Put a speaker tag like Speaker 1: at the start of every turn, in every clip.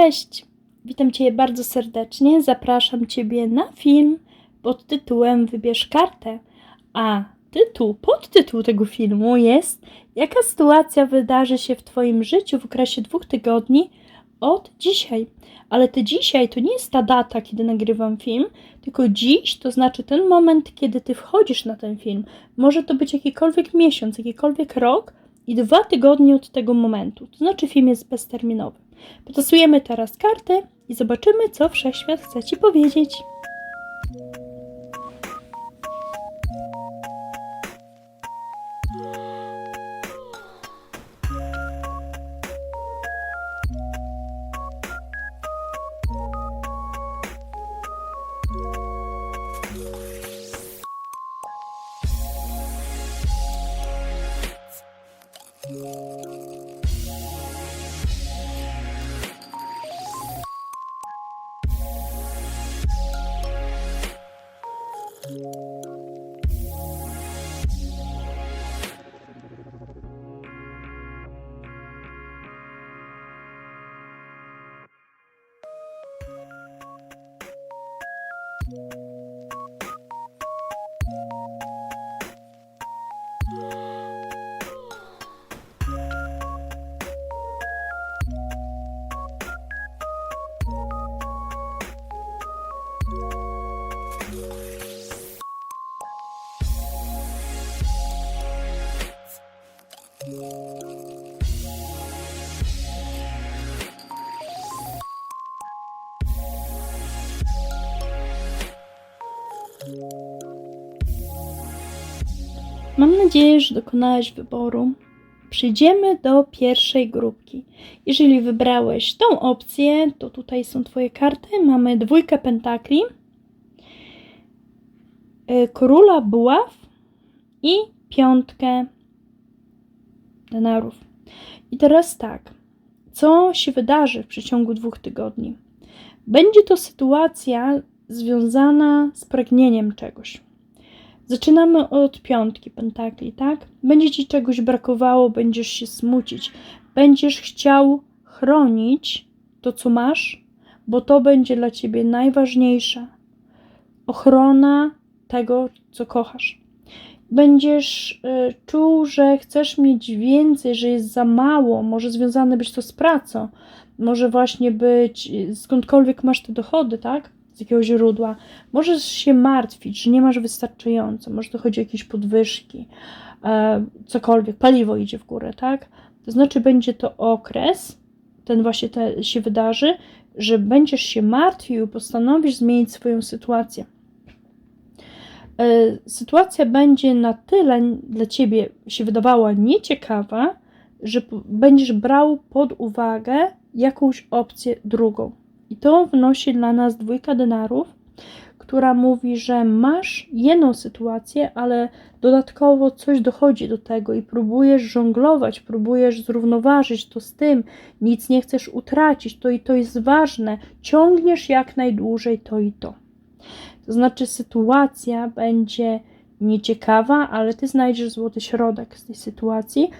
Speaker 1: Cześć! Witam Cię bardzo serdecznie. Zapraszam Ciebie na film pod tytułem Wybierz kartę. A tytuł, podtytuł tego filmu jest Jaka sytuacja wydarzy się w Twoim życiu w okresie dwóch tygodni od dzisiaj? Ale to dzisiaj to nie jest ta data, kiedy nagrywam film, tylko dziś to znaczy ten moment, kiedy Ty wchodzisz na ten film. Może to być jakikolwiek miesiąc, jakikolwiek rok i dwa tygodnie od tego momentu. To znaczy film jest bezterminowy. Potosujemy teraz karty i zobaczymy, co wszechświat chce Ci powiedzieć. Mam nadzieję, że dokonałeś wyboru. Przejdziemy do pierwszej grupki. Jeżeli wybrałeś tą opcję, to tutaj są Twoje karty. Mamy dwójkę pentakli, y, króla buław i piątkę denarów. I teraz tak, co się wydarzy w przeciągu dwóch tygodni? Będzie to sytuacja związana z pragnieniem czegoś. Zaczynamy od piątki pentakli, tak? Będzie ci czegoś brakowało, będziesz się smucić, będziesz chciał chronić to, co masz, bo to będzie dla ciebie najważniejsze. Ochrona tego, co kochasz. Będziesz y, czuł, że chcesz mieć więcej, że jest za mało, może związane być to z pracą, może właśnie być y, skądkolwiek masz te dochody, tak? Z źródła. Możesz się martwić, że nie masz wystarczająco, może to chodzi o jakieś podwyżki, e, cokolwiek, paliwo idzie w górę, tak? To znaczy będzie to okres, ten właśnie te się wydarzy, że będziesz się martwił, postanowisz zmienić swoją sytuację. E, sytuacja będzie na tyle dla ciebie się wydawała nieciekawa, że będziesz brał pod uwagę jakąś opcję drugą. I to wnosi dla nas dwójka denarów, która mówi, że masz jedną sytuację, ale dodatkowo coś dochodzi do tego i próbujesz żonglować, próbujesz zrównoważyć to z tym, nic nie chcesz utracić, to i to jest ważne, ciągniesz jak najdłużej to i to. To znaczy, sytuacja będzie nieciekawa, ale ty znajdziesz złoty środek z tej sytuacji.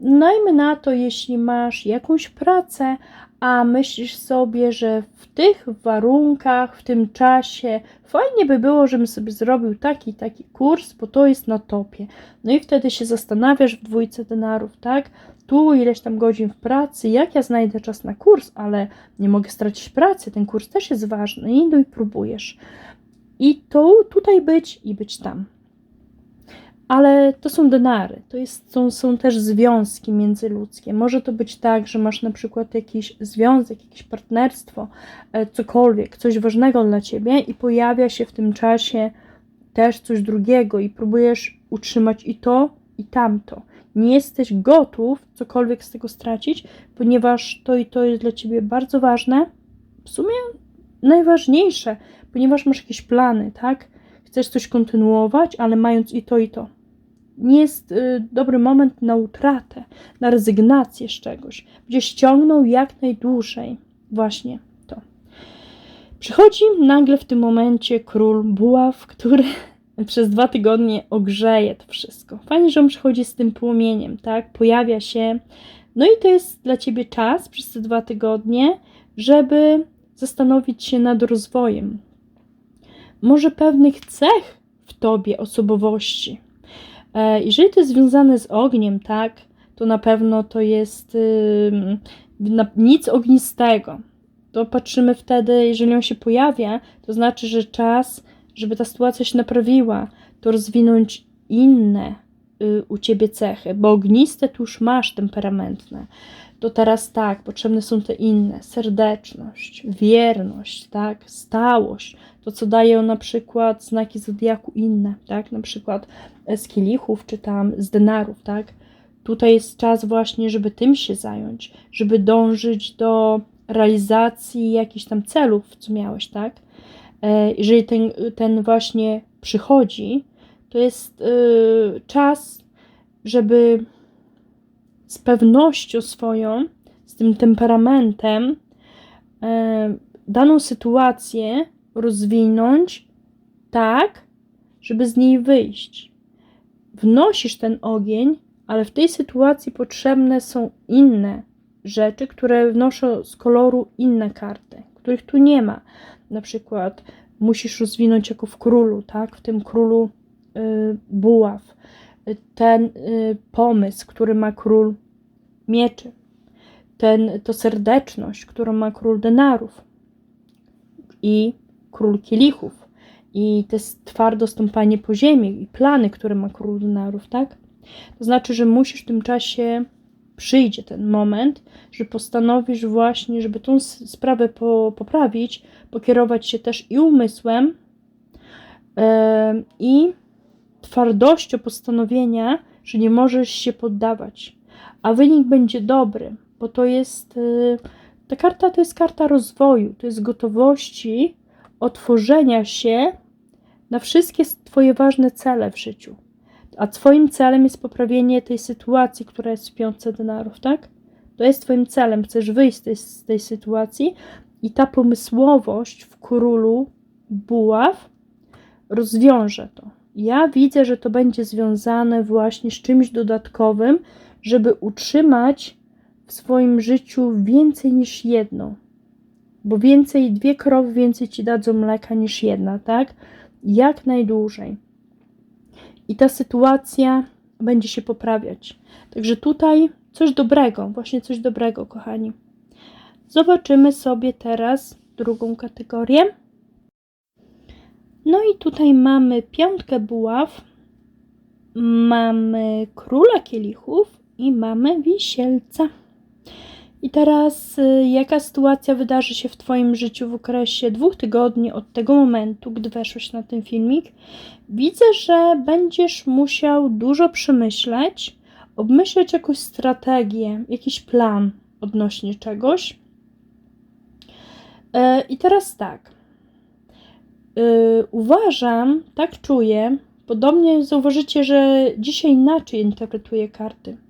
Speaker 1: Najmy na to, jeśli masz jakąś pracę, a myślisz sobie, że w tych warunkach, w tym czasie fajnie by było, żebym sobie zrobił taki taki kurs, bo to jest na topie. No i wtedy się zastanawiasz w dwójce denarów, tak? Tu ileś tam godzin w pracy, jak ja znajdę czas na kurs, ale nie mogę stracić pracy, ten kurs też jest ważny i no i próbujesz. I to tutaj być i być tam ale to są denary, to jest, są, są też związki międzyludzkie. Może to być tak, że masz na przykład jakiś związek, jakieś partnerstwo, e, cokolwiek, coś ważnego dla ciebie i pojawia się w tym czasie też coś drugiego i próbujesz utrzymać i to, i tamto. Nie jesteś gotów cokolwiek z tego stracić, ponieważ to i to jest dla ciebie bardzo ważne, w sumie najważniejsze, ponieważ masz jakieś plany, tak? Chcesz coś kontynuować, ale mając i to, i to nie jest y, dobry moment na utratę, na rezygnację z czegoś. Będzie ściągnął jak najdłużej właśnie to. Przychodzi nagle w tym momencie król buław, który przez dwa tygodnie ogrzeje to wszystko. Fajnie, że on przychodzi z tym płomieniem, tak? Pojawia się No i to jest dla ciebie czas przez te dwa tygodnie, żeby zastanowić się nad rozwojem. Może pewnych cech w tobie osobowości. E, jeżeli to jest związane z ogniem, tak, to na pewno to jest nic ognistego. To patrzymy wtedy, jeżeli on się pojawia, to znaczy, że czas, żeby ta sytuacja się naprawiła, to rozwinąć inne y, u ciebie cechy, bo ogniste tu już masz temperamentne. To teraz tak, potrzebne są te inne: serdeczność, wierność, tak, stałość. To, co dają na przykład znaki zodiaku inne, tak, na przykład z kielichów czy tam z denarów, tak. Tutaj jest czas właśnie, żeby tym się zająć, żeby dążyć do realizacji jakichś tam celów, co miałeś, tak? E, jeżeli ten, ten właśnie przychodzi, to jest y, czas, żeby z pewnością swoją, z tym temperamentem, e, daną sytuację rozwinąć tak, żeby z niej wyjść. Wnosisz ten ogień, ale w tej sytuacji potrzebne są inne rzeczy, które wnoszą z koloru inne karty, których tu nie ma. Na przykład musisz rozwinąć jako w królu, tak? W tym królu y, buław. Ten y, pomysł, który ma król mieczy. Ten, to serdeczność, którą ma król denarów i król kielichów. I to jest twardo stąpanie po ziemi i plany, które ma król denarów, tak? To znaczy, że musisz w tym czasie przyjdzie ten moment, że postanowisz właśnie, żeby tą sprawę po, poprawić, pokierować się też i umysłem, yy, i twardością postanowienia, że nie możesz się poddawać. A wynik będzie dobry, bo to jest. Yy, ta karta to jest karta rozwoju, to jest gotowości otworzenia się na wszystkie Twoje ważne cele w życiu a Twoim celem jest poprawienie tej sytuacji, która jest w piątce denarów, tak? To jest Twoim celem, chcesz wyjść z tej, z tej sytuacji i ta pomysłowość w królu buław rozwiąże to. Ja widzę, że to będzie związane właśnie z czymś dodatkowym, żeby utrzymać w swoim życiu więcej niż jedno. Bo więcej, dwie krowy więcej ci dadzą mleka niż jedna, tak? Jak najdłużej i ta sytuacja będzie się poprawiać. Także tutaj coś dobrego, właśnie coś dobrego, kochani. Zobaczymy sobie teraz drugą kategorię. No i tutaj mamy piątkę buław, mamy króla kielichów i mamy wisielca. I teraz, y, jaka sytuacja wydarzy się w Twoim życiu w okresie dwóch tygodni od tego momentu, gdy weszłeś na ten filmik? Widzę, że będziesz musiał dużo przemyśleć, obmyśleć jakąś strategię, jakiś plan odnośnie czegoś. Y, I teraz tak. Y, uważam, tak czuję, podobnie zauważycie, że dzisiaj inaczej interpretuję karty E,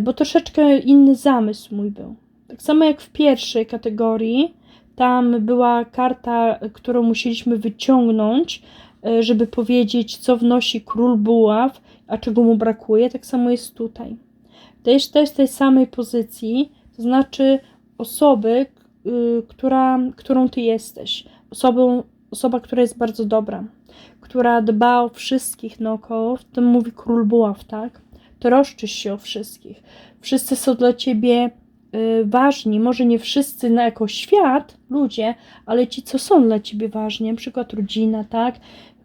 Speaker 1: bo troszeczkę inny zamysł mój był. Tak samo jak w pierwszej kategorii, tam była karta, którą musieliśmy wyciągnąć, e, żeby powiedzieć, co wnosi król buław, a czego mu brakuje. Tak samo jest tutaj. Też, też tej samej pozycji, to znaczy osoby, y, która, którą ty jesteś. Osobą, osoba, która jest bardzo dobra, która dba o wszystkich naokoło, w tym mówi król buław, tak? Troszczysz się o wszystkich. Wszyscy są dla ciebie y, ważni, może nie wszyscy na jako świat, ludzie, ale ci, co są dla ciebie ważni, na przykład rodzina, tak?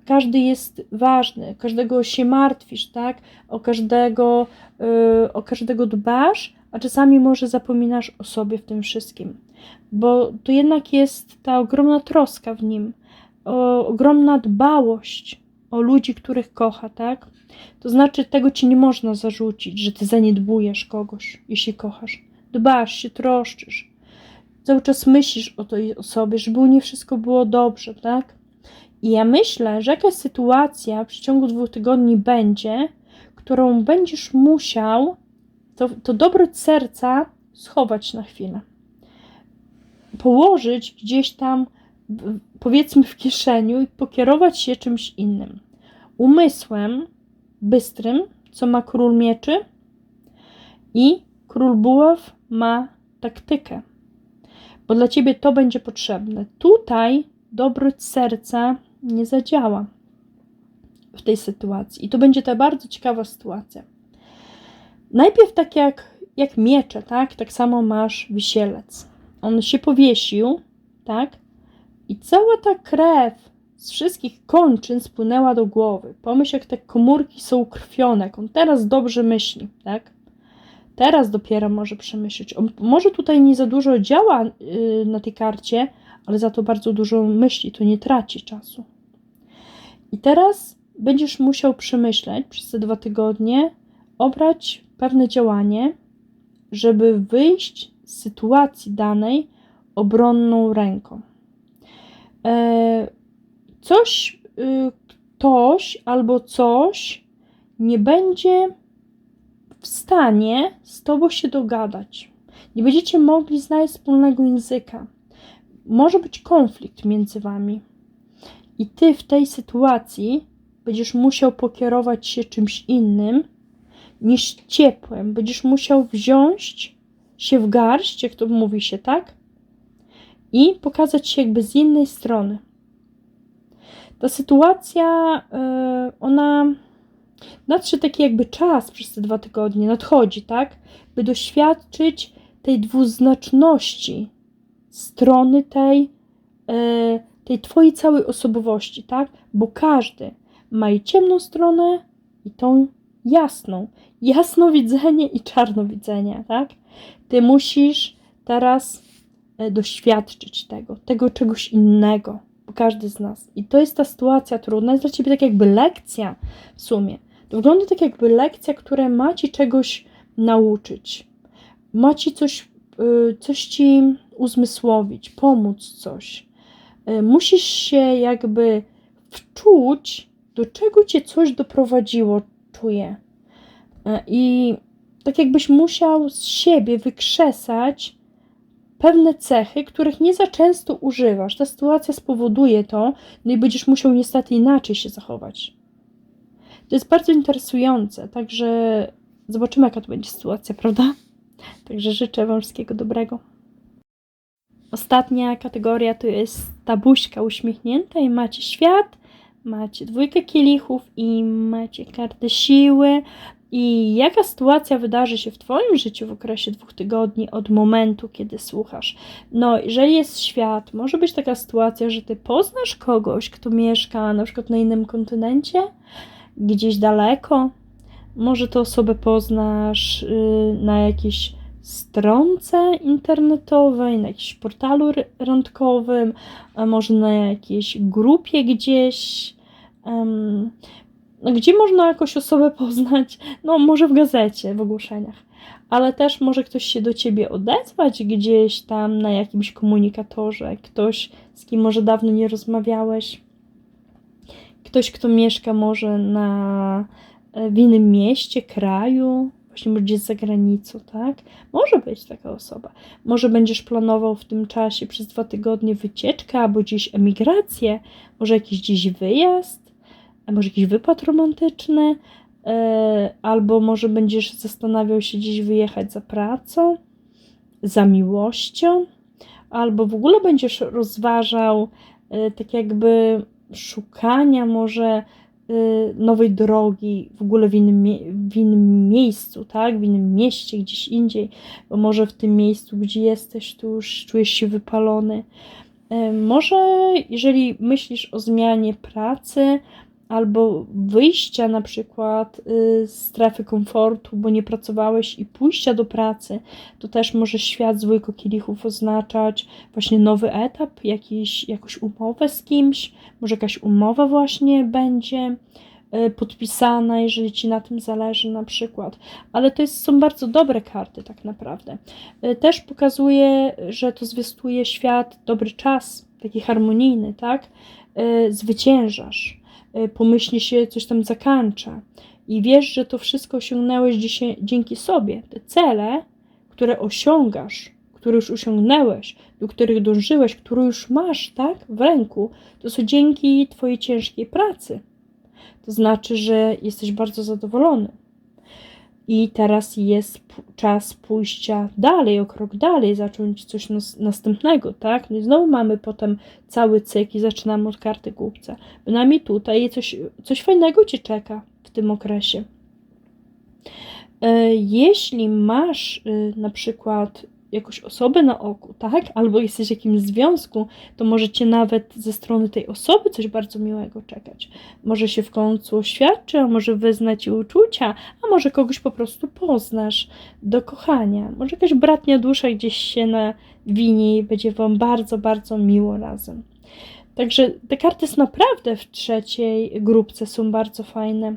Speaker 1: Każdy jest ważny, każdego się martwisz, tak? O każdego, y, o każdego dbasz, a czasami może zapominasz o sobie w tym wszystkim. Bo to jednak jest ta ogromna troska w nim, ogromna dbałość o ludzi, których kocha, tak? To znaczy, tego ci nie można zarzucić, że ty zaniedbujesz kogoś, jeśli kochasz. Dbasz się, troszczysz. Cały czas myślisz o tej osobie, żeby u niej wszystko było dobrze, tak? I ja myślę, że jakaś sytuacja w przeciągu dwóch tygodni będzie, którą będziesz musiał to, to dobro serca schować na chwilę. Położyć gdzieś tam, powiedzmy, w kieszeniu i pokierować się czymś innym. Umysłem bystrym, co ma król mieczy, i król buław ma taktykę, bo dla ciebie to będzie potrzebne. Tutaj dobroć serca nie zadziała w tej sytuacji. I to będzie ta bardzo ciekawa sytuacja. Najpierw tak jak, jak miecze, tak? Tak samo masz wisielec. On się powiesił, tak? I cała ta krew z wszystkich kończyn spłynęła do głowy. Pomyśl, jak te komórki są ukrwione, jak on teraz dobrze myśli, tak? Teraz dopiero może przemyśleć. On może tutaj nie za dużo działa yy, na tej karcie, ale za to bardzo dużo myśli, to nie traci czasu. I teraz będziesz musiał przemyśleć przez te dwa tygodnie, obrać pewne działanie, żeby wyjść z sytuacji danej obronną ręką. E, coś, y, ktoś albo coś nie będzie w stanie z tobą się dogadać. Nie będziecie mogli znaleźć wspólnego języka. Może być konflikt między wami. I ty w tej sytuacji będziesz musiał pokierować się czymś innym niż ciepłem. Będziesz musiał wziąć się w garść, jak to mówi się, tak? I pokazać się jakby z innej strony. Ta sytuacja, yy, ona nadszedł taki jakby czas przez te dwa tygodnie, nadchodzi, tak? By doświadczyć tej dwuznaczności strony tej, yy, tej twojej całej osobowości, tak? Bo każdy ma i ciemną stronę, i tą jasną. Jasnowidzenie i czarnowidzenie, tak? Ty musisz teraz e, doświadczyć tego, tego czegoś innego, bo każdy z nas. I to jest ta sytuacja trudna, jest dla ciebie tak jakby lekcja w sumie. To wygląda tak jakby lekcja, która ma ci czegoś nauczyć. Ma ci coś, e, coś ci uzmysłowić, pomóc coś. E, musisz się jakby wczuć do czego cię coś doprowadziło, czuję. E, I tak jakbyś musiał z siebie wykrzesać pewne cechy, których nie za często używasz. Ta sytuacja spowoduje to, no i będziesz musiał niestety inaczej się zachować. To jest bardzo interesujące, także zobaczymy, jaka to będzie sytuacja, prawda? Także życzę Wam wszystkiego dobrego. Ostatnia kategoria to jest ta buźka uśmiechnięta i macie świat, macie dwójkę kielichów i macie kartę siły. I jaka sytuacja wydarzy się w Twoim życiu w okresie dwóch tygodni od momentu, kiedy słuchasz? No, jeżeli jest świat, może być taka sytuacja, że Ty poznasz kogoś, kto mieszka na przykład na innym kontynencie, gdzieś daleko. Może tę osobę poznasz yy, na jakiejś stronce internetowej, na jakimś portalu randkowym, a może na jakiejś grupie gdzieś. Gdzie można jakąś osobę poznać? No, może w gazecie, w ogłoszeniach, ale też może ktoś się do ciebie odezwać gdzieś tam na jakimś komunikatorze, ktoś, z kim może dawno nie rozmawiałeś, ktoś, kto mieszka może na, w innym mieście, kraju, właśnie gdzieś za granicą, tak? Może być taka osoba. Może będziesz planował w tym czasie przez dwa tygodnie wycieczkę albo gdzieś emigrację, może jakiś gdzieś wyjazd, może jakiś wypad romantyczny, yy, albo może będziesz zastanawiał się gdzieś wyjechać za pracą, za miłością, albo w ogóle będziesz rozważał yy, tak jakby szukania może Y, nowej drogi, w ogóle w innym, w innym miejscu, tak? W innym mieście, gdzieś indziej, bo może w tym miejscu, gdzie jesteś, tu już czujesz się wypalony. Może jeżeli myślisz o zmianie pracy, albo wyjścia na przykład y, z strefy komfortu, bo nie pracowałeś i pójścia do pracy, to też może świat złych kielichów oznaczać właśnie nowy etap, jakiś, jakąś umowę z kimś, może jakaś umowa właśnie będzie y, podpisana, jeżeli ci na tym zależy na przykład. Ale to jest, są bardzo dobre karty tak naprawdę. Y, też pokazuje, że to zwiastuje świat, dobry czas, taki harmonijny, tak? Zwyciężasz pomyślnie się coś tam zakańcza i wiesz, że to wszystko osiągnąłeś dzięki sobie. Te cele, które osiągasz, które już osiągnęłeś, do których dążyłeś, które już masz, tak, w ręku, to są dzięki Twojej ciężkiej pracy. To znaczy, że jesteś bardzo zadowolony. I teraz jest czas pójścia dalej, o krok dalej, zacząć coś nas- następnego, tak? No i znowu mamy potem cały cykl i zaczynamy od karty głupca. Bynajmniej tutaj coś, coś fajnego Cię czeka w tym okresie. E, Jeśli masz y, na przykład jakąś osobę na oku, tak? Albo jesteś w jakimś związku, to może cię nawet ze strony tej osoby coś bardzo miłego czekać. Może się w końcu oświadczy, a może wyznać ci uczucia, a może kogoś po prostu poznasz do kochania. Może jakaś bratnia dusza gdzieś się nawinie i będzie wam bardzo, bardzo miło razem. Także te karty naprawdę w trzeciej grupce są bardzo fajne.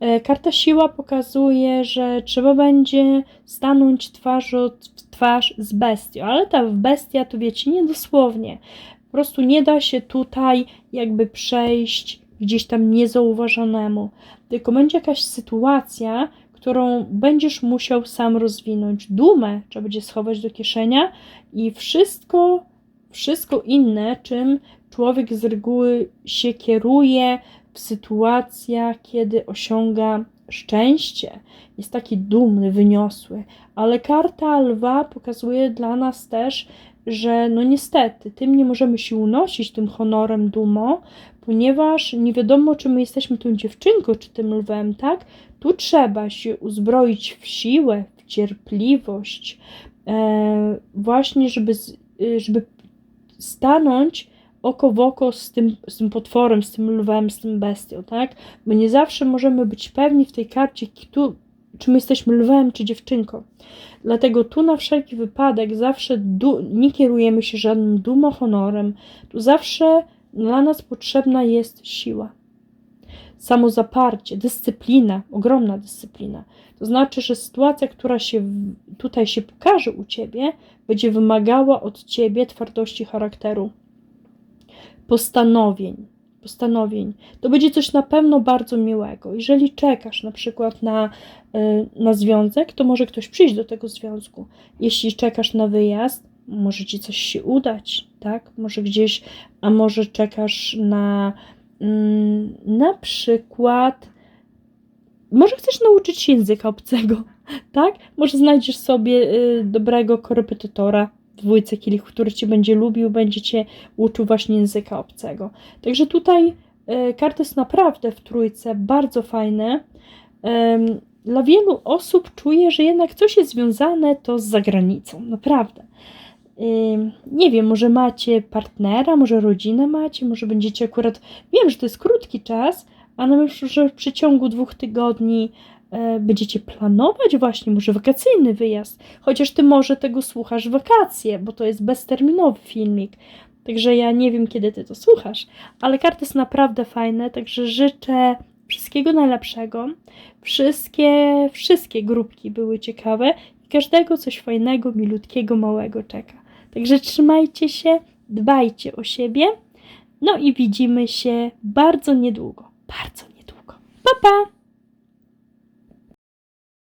Speaker 1: E, Karta siła pokazuje, że trzeba będzie stanąć twarzą w twarz z bestią, ale ta bestia to wiecie, nie dosłownie. Po prostu nie da się tutaj jakby przejść gdzieś tam niezauważonemu, tylko będzie jakaś sytuacja, którą będziesz musiał sam rozwinąć. Dumę trzeba będzie schować do kieszenia i wszystko, wszystko inne, czym człowiek z reguły się kieruje, w sytuacjach, kiedy osiąga szczęście, jest taki dumny, wyniosły. Ale karta lwa pokazuje dla nas też, że no niestety, tym nie możemy się unosić, tym honorem, dumą, ponieważ nie wiadomo, czy my jesteśmy tą dziewczynką, czy tym lwem, tak? Tu trzeba się uzbroić w siłę, w cierpliwość, e, właśnie, żeby, y, żeby stanąć oko w oko z tym, z tym potworem, z tym lwem, z tym bestią, tak? Bo nie zawsze możemy być pewni w tej karcie, tu, czy my jesteśmy lwem, czy dziewczynką. Dlatego tu na wszelki wypadek zawsze nie kierujemy się żadnym dumą, honorem. Tu zawsze dla nas potrzebna jest siła. Samozaparcie, dyscyplina, ogromna dyscyplina. To znaczy, że sytuacja, która się tutaj się pokaże u ciebie, będzie wymagała od ciebie twardości charakteru postanowień. Postanowień. To będzie coś na pewno bardzo miłego. Jeżeli czekasz na przykład na, y, na związek, to może ktoś przyjść do tego związku. Jeśli czekasz na wyjazd, może ci coś się udać, tak? Może gdzieś, a może czekasz na mm, na przykład może chcesz nauczyć się języka obcego, tak? Może znajdziesz sobie y, dobrego korepetytora dwójce kielichów, który cię będzie lubił, będzie cię uczył właśnie języka obcego. Także tutaj y, karty jest naprawdę w trójce bardzo fajne. Ym, Dla wielu osób czuję, że jednak coś jest związane to z zagranicą, naprawdę. Nie wiem, może macie partnera, może rodzinę macie, może będziecie akurat. Wiem, że to jest krótki czas, a na że w przeciągu dwóch tygodni e, będziecie planować właśnie może wakacyjny wyjazd. Chociaż ty może tego słuchasz wakacje, bo to jest bezterminowy filmik. Także ja nie wiem, kiedy ty to słuchasz, ale karty są naprawdę fajne, także życzę wszystkiego najlepszego. Wszystkie, wszystkie grupki były ciekawe i każdego coś fajnego, milutkiego, małego czeka. Także trzymajcie się, dbajcie o siebie. No i widzimy się bardzo niedługo. Bardzo niedługo. Pa, pa!